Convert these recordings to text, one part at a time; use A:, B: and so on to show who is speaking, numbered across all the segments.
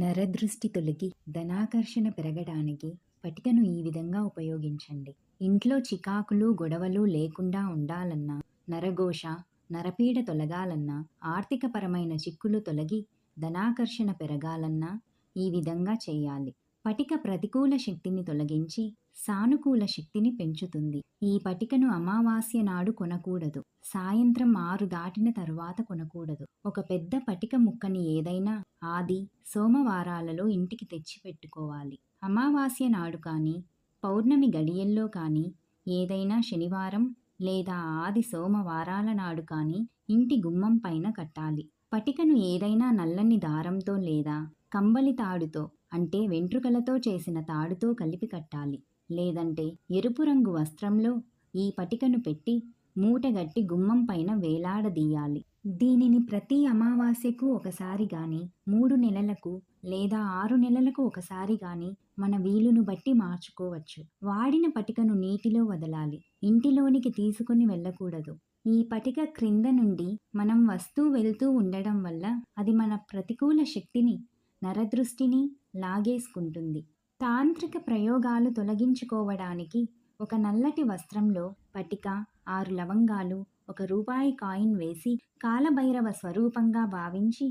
A: నరదృష్టి తొలగి ధనాకర్షణ పెరగడానికి పటికను ఈ విధంగా ఉపయోగించండి. ఇంట్లో చికాకులు గొడవలు లేకుండా ఉండాలన్నా నరఘోష నరపీడ తొలగాలన్నా ఆర్థికపరమైన చిక్కులు తొలగి ధనాకర్షణ పెరగాలన్నా ఈ విధంగా చేయాలి. పటిక ప్రతికూల శక్తిని తొలగించి సానుకూల శక్తిని పెంచుతుంది. ఈ పటికను అమావాస్య నాడు కొనకూడదు. సాయంత్రం ఆరు దాటిన తరువాత కొనకూడదు. ఒక పెద్ద పటిక ముక్కని ఏదైనా ఆది సోమవారాలలో ఇంటికి తెచ్చి పెట్టుకోవాలి. అమావాస్య నాడు కానీ పౌర్ణమి గడియల్లో కానీ ఏదైనా శనివారం లేదా ఆది సోమవారాల నాడు కానీ ఇంటి గుమ్మం పైన కట్టాలి. పటికను ఏదైనా నల్లని దారంతో లేదా కంబలి తాడుతో అంటే వెంట్రుకలతో చేసిన తాడుతో కలిపి కట్టాలి. లేదంటే ఎరుపు రంగు వస్త్రంలో ఈ పటికను పెట్టి మూటగట్టి గుమ్మం పైన వేలాడదీయాలి. దీనిని ప్రతి అమావాస్యకు ఒకసారి గాని మూడు నెలలకు లేదా ఆరు నెలలకు ఒకసారి గాని మన వీలును బట్టి మార్చుకోవచ్చు. వాడిన పటికను నీటిలో వదలాలి. ఇంటిలోనికి తీసుకుని వెళ్ళకూడదు. ఈ పటిక క్రింద నుండి మనం వస్తూ వెళ్తూ ఉండడం వల్ల అది మన ప్రతికూల శక్తిని నరదృష్టిని లాగేసుకుంటుంది. తాంత్రిక ప్రయోగాలు తొలగించుకోవడానికి ఒక నల్లటి వస్త్రంలో పటిక ఆరు లవంగాలు ఒక రూపాయి కాయిన్ వేసి కాలభైరవ స్వరూపంగా భావించి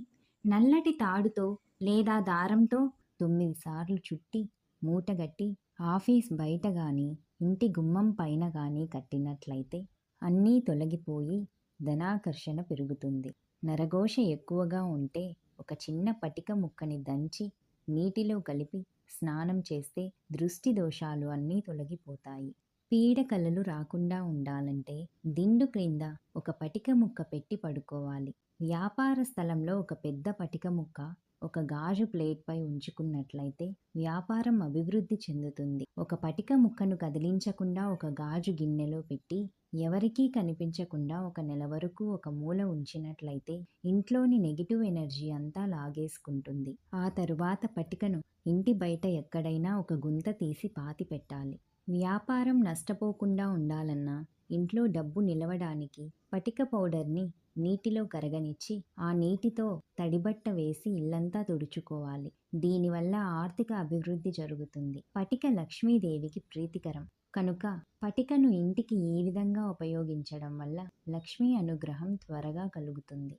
A: నల్లటి తాడుతో లేదా దారంతో తొమ్మిది సార్లు చుట్టి మూటగట్టి ఆఫీస్ బయట గాని ఇంటి గుమ్మం పైన కానీ కట్టినట్లయితే అన్నీ తొలగిపోయి ధనాకర్షణ పెరుగుతుంది. నరఘోష ఎక్కువగా ఉంటే ఒక చిన్న పటిక ముక్కని దంచి నీటిలో కలిపి స్నానం చేస్తే దృష్టి దోషాలు అన్నీ తొలగిపోతాయి. పీడకలలు రాకుండా ఉండాలంటే దిండు క్రింద ఒక పటిక ముక్క పెట్టి పడుకోవాలి. వ్యాపార స్థలంలో ఒక పెద్ద పటిక ముక్క ఒక గాజు ప్లేట్పై ఉంచుకున్నట్లయితే వ్యాపారం అభివృద్ధి చెందుతుంది. ఒక పటిక ముక్కను కదిలించకుండా ఒక గాజు గిన్నెలో పెట్టి ఎవరికీ కనిపించకుండా ఒక నెల వరకు ఒక మూల ఉంచినట్లయితే ఇంట్లోని నెగిటివ్ ఎనర్జీ అంతా లాగేసుకుంటుంది. ఆ తరువాత పటికను ఇంటి బయట ఎక్కడైనా ఒక గుంత తీసి పాతి పెట్టాలి. వ్యాపారం నష్టపోకుండా ఉండాలన్నా ఇంట్లో డబ్బు నిలవడానికి పటిక పౌడర్ని నీటిలో కరగనిచ్చి ఆ నీటితో తడిబట్ట వేసి ఇల్లంతా తుడుచుకోవాలి. దీనివల్ల ఆర్థిక అభివృద్ధి జరుగుతుంది. పటిక లక్ష్మీదేవికి ప్రీతికరం. కనుక పటికను ఇంటికి ఈ విధంగా ఉపయోగించడం వల్ల లక్ష్మీ అనుగ్రహం త్వరగా కలుగుతుంది.